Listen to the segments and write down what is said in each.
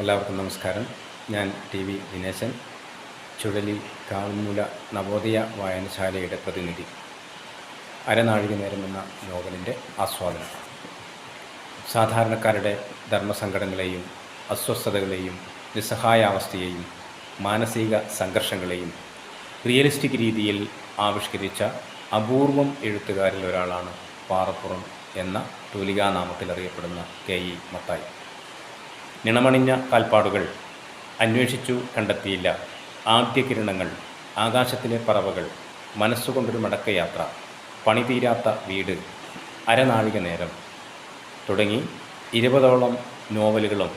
എല്ലാവർക്കും നമസ്കാരം. ഞാൻ ടി വി ദിനേശൻ. ചുഴലി കാൽമൂല നവോദയ വായനശാലയുടെ പ്രതിനിധി. അരനാഴിക നേരം എന്ന നോവലിന്റെ ആസ്വാദനം. സാധാരണക്കാരുടെ ധർമ്മസങ്കടങ്ങളെയും അസ്വസ്ഥതകളെയും നിസ്സഹായാവസ്ഥയെയും മാനസിക സംഘർഷങ്ങളെയും റിയലിസ്റ്റിക് രീതിയിൽ ആവിഷ്കരിച്ച അപൂർവം എഴുത്തുകാരിൽ ഒരാളാണ് പാറപ്പുറം എന്ന തൂലികാനാമത്തിൽ അറിയപ്പെടുന്ന കെ ഇ മത്തായി. നിണമണിഞ്ഞ കാൽപ്പാടുകൾ അന്വേഷിച്ചു കണ്ടെത്തിയില്ല. ആദ്യ കിരണങ്ങൾ ആകാശത്തിലെ പറവകൾ മനസ്സുകൊണ്ടൊരു മടക്കയാത്ര പണിതീരാത്ത വീട് അരനാഴിക നേരം. തുടങ്ങി ഇരുപതോളം നോവലുകളും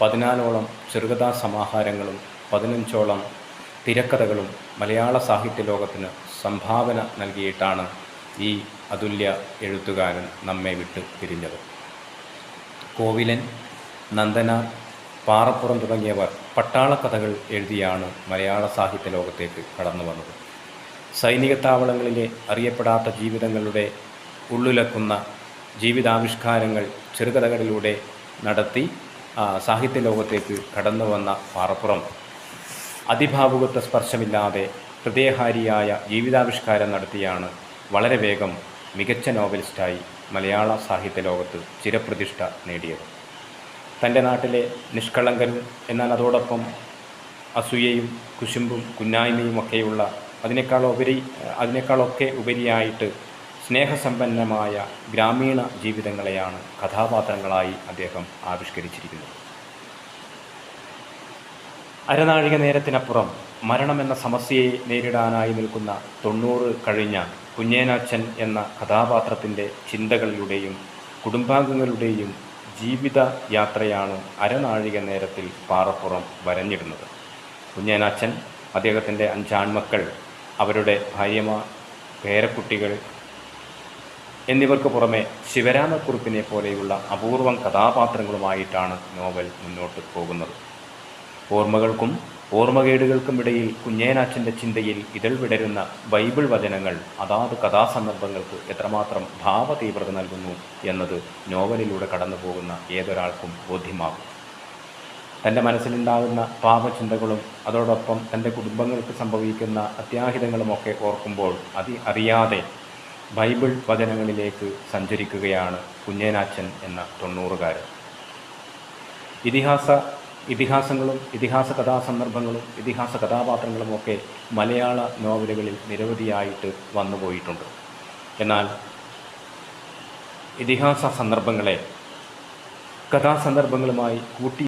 പതിനാലോളം ചെറുകഥാ സമാഹാരങ്ങളും പതിനഞ്ചോളം തിരക്കഥകളും മലയാള സാഹിത്യ ലോകത്തിന് സംഭാവന നൽകിയിട്ടാണ് ഈ അതുല്യ എഴുത്തുകാരൻ നമ്മെ വിട്ട് പിരിഞ്ഞത്. കോവിലൻ നന്ദനാർ പാറപ്പുറം തുടങ്ങിയവർ പട്ടാളക്കഥകൾ എഴുതിയാണ് മലയാള സാഹിത്യ ലോകത്തേക്ക് കടന്നു വന്നത്. സൈനിക താവളങ്ങളിലെ അറിയപ്പെടാത്ത ജീവിതങ്ങളുടെ ഉള്ളുലക്കുന്ന ജീവിതാവിഷ്കാരങ്ങൾ ചെറുകഥകളിലൂടെ നടത്തി സാഹിത്യ ലോകത്തേക്ക് കടന്നു വന്ന പാറപ്പുറം. അതിഭാവുകത്വ സ്പർശമില്ലാതെ ഹൃദയഹാരിയായ ജീവിതാവിഷ്കാരം നടത്തിയാണ് വളരെ വേഗം മികച്ച നോവലിസ്റ്റായി മലയാള സാഹിത്യ ലോകത്ത് ചിരപ്രതിഷ്ഠ നേടിയത്. തന്റെ നാട്ടിലെ നിഷ്കളങ്കരും എന്നാൽ അതോടൊപ്പം അസൂയയും കുശുമ്പും കുന്നായ്മയും ഒക്കെയുള്ള അതിനേക്കാളുപരി അതിനേക്കാളൊക്കെ ഉപരിയായിട്ട് സ്നേഹസമ്പന്നമായ ഗ്രാമീണ ജീവിതങ്ങളെയാണ് കഥാപാത്രങ്ങളായി അദ്ദേഹം ആവിഷ്കരിച്ചിരിക്കുന്നത്. അരനാഴിക നേരത്തിനപ്പുറം മരണമെന്ന സമസ്യയെ നേരിടാനായി നിൽക്കുന്ന തൊണ്ണൂറ് കഴിഞ്ഞ കുഞ്ഞേനാച്ചൻ എന്ന കഥാപാത്രത്തിന്റെ ചിന്തകളിലൂടെയും കുടുംബാംഗങ്ങളുടെയും ജീവിത യാത്രയാണ് അരനാഴിക നേരത്തിൽ പാറപ്പുറം വരഞ്ഞിടുന്നത്. കുഞ്ഞേനാച്ചൻ അദ്ദേഹത്തിന്റെ അഞ്ചാൺമക്കൾ അവരുടെ ഭാര്യമാർ പേരക്കുട്ടികൾ എന്നിവർക്ക് പുറമെ ശിവരാമക്കുറുപ്പിനെ പോലെയുള്ള അപൂർവം കഥാപാത്രങ്ങളുമായിട്ടാണ് നോവൽ മുന്നോട്ട് പോകുന്നത്. ഓർമ്മകൾക്കും ഓർമ്മകേടുകൾക്കും ഇടയിൽ കുഞ്ഞേനാച്ചന്റെ ചിന്തയിൽ ഇതൾ വിടരുന്ന ബൈബിൾ വചനങ്ങൾ അതാത് കഥാസന്ദർഭങ്ങൾക്ക് എത്രമാത്രം ഭാവതീവ്രത നൽകുന്നു എന്നത് നോവലിലൂടെ കടന്നുപോകുന്ന ഏതൊരാൾക്കും ബോധ്യമാകും. തന്റെ മനസ്സിലുണ്ടാകുന്ന പാപചിന്തകളും അതോടൊപ്പം തന്റെ കുടുംബങ്ങൾക്ക് സംഭവിക്കുന്ന അത്യാഹിതങ്ങളുമൊക്കെ ഓർക്കുമ്പോൾ അതി അറിയാതെ ബൈബിൾ വചനങ്ങളിലേക്ക് സഞ്ചരിക്കുകയാണ് കുഞ്ഞേനാച്ചൻ എന്ന തൊണ്ണൂറുകാരൻ. ഇതിഹാസ ഇതിഹാസങ്ങളും ഇതിഹാസ കഥാസന്ദർഭങ്ങളും ഇതിഹാസ കഥാപാത്രങ്ങളുമൊക്കെ മലയാള നോവലുകളിൽ നിരവധിയായിട്ട് വന്നുപോയിട്ടുണ്ട് എന്നാൽ ഇതിഹാസ സന്ദർഭങ്ങളെ കഥാസന്ദർഭങ്ങളുമായി കൂട്ടി